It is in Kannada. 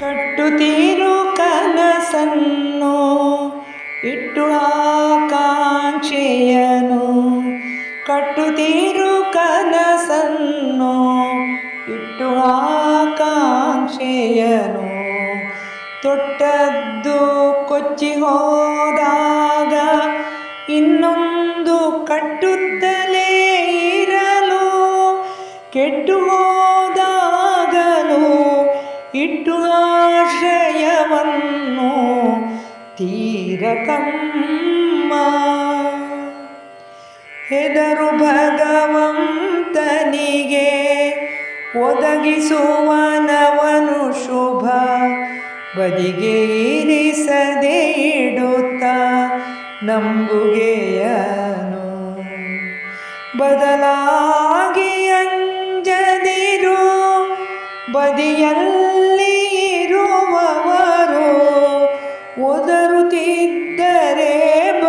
ಕಟ್ಟುತ್ತೀರು ಕನಸನ್ನು ಇಟ್ಟು ಆಕಾಂಕ್ಷೆಯನು ಕಟ್ಟುತ್ತೀರು ಕನಸನ್ನು ಇಟ್ಟು ಆಕಾಂಕ್ಷೆಯನು ತೊಟ್ಟದ್ದು ಕೊಚ್ಚಿ ಹೋದಾಗ ಇನ್ನೊಂದು ಕಟ್ಟುತ್ತಲೇ ಇರಲು, ಕೆಟ್ಟು ಹೋದಾಗಲೂ ಇಟ್ಟು ಆಶ್ರಯವನ್ನು ತೀರಕಮ್ಮ ಹೆದರು ಭಗವಂತನಿಗೆ ಒದಗಿಸುವನವನು ಶುಭ. ಬದಿಗೆ ಇರಿಸದೆ ಇಡುತ್ತ ನಂಬುಗೆಯನು. ಬದಲಾಗಿ ಬದಿಯಲ್ಲಿ ಇರುವವರು ಒದರುತ್ತಿದ್ದರೆ ಬ